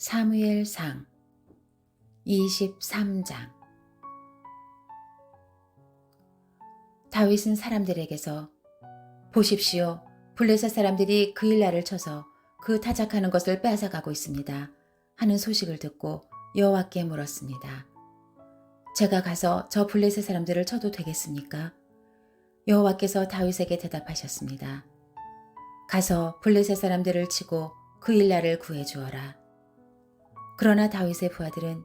사무엘상 23장 다윗은 사람들에게서 보십시오. 블레셋 사람들이 그 일날을 쳐서 그 타작하는 것을 빼앗아가고 있습니다. 하는 소식을 듣고 여호와께 물었습니다. 제가 가서 저 블레셋 사람들을 쳐도 되겠습니까? 여호와께서 다윗에게 대답하셨습니다. 가서 블레셋 사람들을 치고 그 일날을 구해 주어라. 그러나 다윗의 부하들은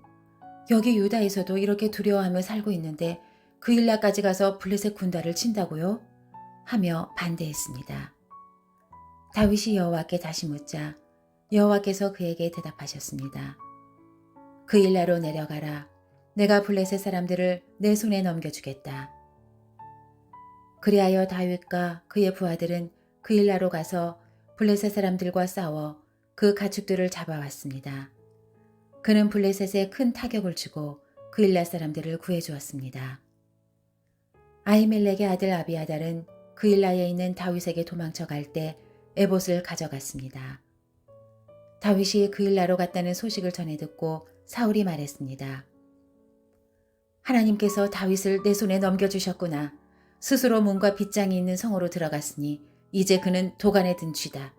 여기 유다에서도 이렇게 두려워하며 살고 있는데 그 일날까지 가서 블레셋 군단을 친다고요? 하며 반대했습니다. 다윗이 여호와께 다시 묻자 여호와께서 그에게 대답하셨습니다. 그 일나로 내려가라. 내가 블레셋 사람들을 내 손에 넘겨주겠다. 그리하여 다윗과 그의 부하들은 그 일나로 가서 블레셋 사람들과 싸워 그 가축들을 잡아왔습니다. 그는 블레셋에 큰 타격을 주고 그 일날 사람들을 구해주었습니다. 아이멜렉의 아들 아비아달은 그 일라에 있는 다윗에게 도망쳐 갈 때 에봇을 가져갔습니다. 다윗이 그 일라로 갔다는 소식을 전해 듣고 사울이 말했습니다. 하나님께서 다윗을 내 손에 넘겨주셨구나. 스스로 문과 빗장이 있는 성으로 들어갔으니 이제 그는 도간에 든 쥐다.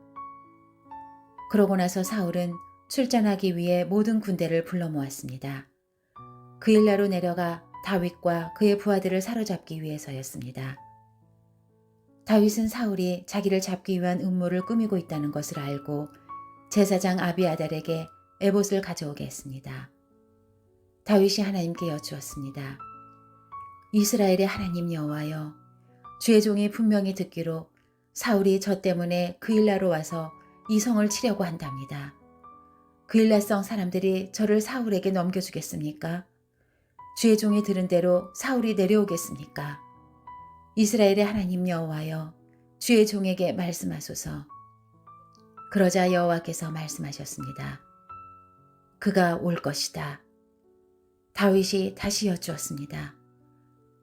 그러고 나서 사울은 출전하기 위해 모든 군대를 불러 모았습니다. 그 일나로 내려가 다윗과 그의 부하들을 사로잡기 위해서였습니다. 다윗은 사울이 자기를 잡기 위한 음모를 꾸미고 있다는 것을 알고 제사장 아비아달에게 에봇을 가져오게 했습니다. 다윗이 하나님께 여쭈었습니다. 이스라엘의 하나님 여호와여 주의 종이 분명히 듣기로 사울이 저 때문에 그 일나로 와서 이 성을 치려고 한답니다. 그 일날성 사람들이 저를 사울에게 넘겨주겠습니까? 주의 종이 들은 대로 사울이 내려오겠습니까? 이스라엘의 하나님 여호와여 주의 종에게 말씀하소서. 그러자 여호와께서 말씀하셨습니다. 그가 올 것이다. 다윗이 다시 여쭈었습니다.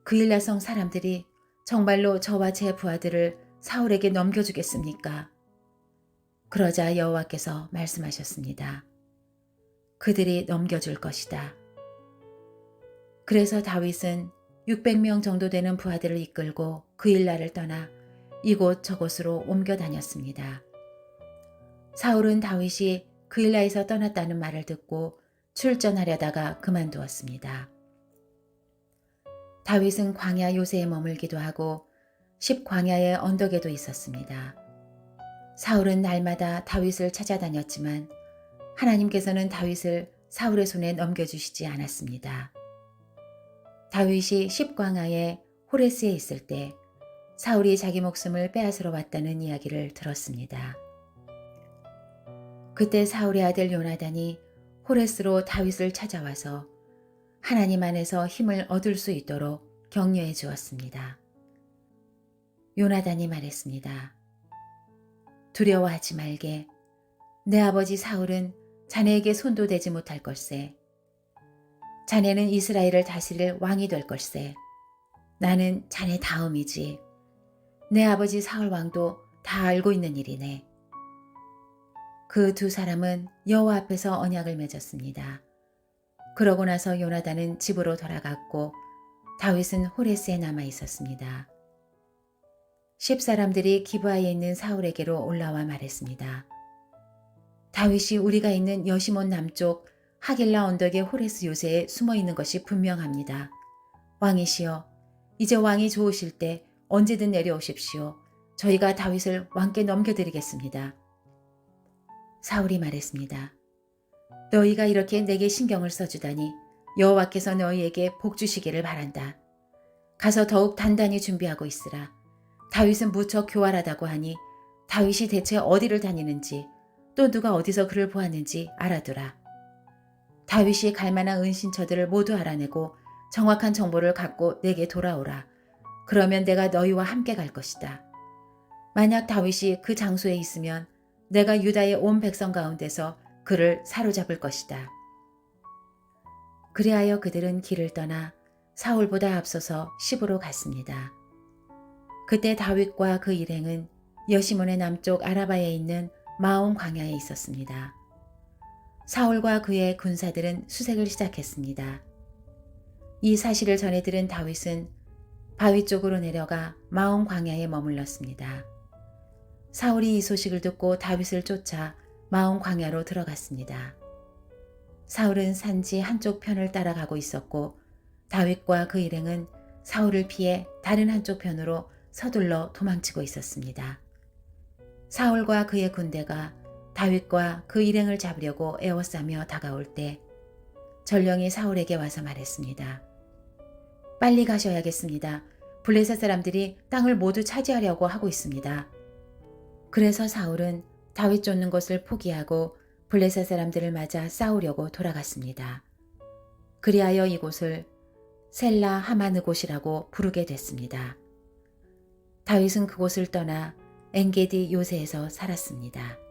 그 일나성 사람들이 정말로 저와 제 부하들을 사울에게 넘겨주겠습니까? 그러자 여호와께서 말씀하셨습니다. 그들이 넘겨줄 것이다. 그래서 다윗은 600명 정도 되는 부하들을 이끌고 그 일날을 떠나 이곳 저곳으로 옮겨 다녔습니다. 사울은 다윗이 그 일라에서 떠났다는 말을 듣고 출전하려다가 그만두었습니다. 다윗은 광야 요새에 머물기도 하고 십광야의 언덕에도 있었습니다. 사울은 날마다 다윗을 찾아다녔지만 하나님께서는 다윗을 사울의 손에 넘겨주시지 않았습니다. 다윗이 십광야의 호레스에 있을 때 사울이 자기 목숨을 빼앗으러 왔다는 이야기를 들었습니다. 그때 사울의 아들 요나단이 호레스로 다윗을 찾아와서 하나님 안에서 힘을 얻을 수 있도록 격려해 주었습니다. 요나단이 말했습니다. 두려워하지 말게. 내 아버지 사울은 자네에게 손도 대지 못할 걸세. 자네는 이스라엘을 다스릴 왕이 될 걸세. 나는 자네 다음이지. 내 아버지 사울 왕도 다 알고 있는 일이네. 그 두 사람은 여호와 앞에서 언약을 맺었습니다. 그러고 나서 요나단은 집으로 돌아갔고 다윗은 호레스에 남아 있었습니다. 십 사람들이 기브아에 있는 사울에게로 올라와 말했습니다. 다윗이 우리가 있는 여시몬 남쪽 하길라 언덕의 호레스 요새에 숨어 있는 것이 분명합니다. 왕이시여, 이제 왕이 좋으실 때 언제든 내려오십시오. 저희가 다윗을 왕께 넘겨드리겠습니다. 사울이 말했습니다. 너희가 이렇게 내게 신경을 써주다니 여호와께서 너희에게 복 주시기를 바란다. 가서 더욱 단단히 준비하고 있으라. 다윗은 무척 교활하다고 하니 다윗이 대체 어디를 다니는지 또 누가 어디서 그를 보았는지 알아두라. 다윗이 갈 만한 은신처들을 모두 알아내고 정확한 정보를 갖고 내게 돌아오라. 그러면 내가 너희와 함께 갈 것이다. 만약 다윗이 그 장소에 있으면 내가 유다의 온 백성 가운데서 그를 사로잡을 것이다. 그리하여 그들은 길을 떠나 사울보다 앞서서 시부로 갔습니다. 그때 다윗과 그 일행은 여시몬의 남쪽 아라바에 있는 마온 광야에 있었습니다. 사울과 그의 군사들은 수색을 시작했습니다. 이 사실을 전해 들은 다윗은 바위 쪽으로 내려가 마온 광야에 머물렀습니다. 사울이 이 소식을 듣고 다윗을 쫓아 마온 광야로 들어갔습니다. 사울은 산지 한쪽 편을 따라가고 있었고 다윗과 그 일행은 사울을 피해 다른 한쪽 편으로 서둘러 도망치고 있었습니다. 사울과 그의 군대가 다윗과 그 일행을 잡으려고 에워싸며 다가올 때 전령이 사울에게 와서 말했습니다. 빨리 가셔야겠습니다. 블레셋 사람들이 땅을 모두 차지하려고 하고 있습니다. 그래서 사울은 다윗 쫓는 것을 포기하고 블레셋 사람들을 맞아 싸우려고 돌아갔습니다. 그리하여 이곳을 셀라 하마느 곳이라고 부르게 됐습니다. 다윗은 그곳을 떠나 엔게디 요새에서 살았습니다.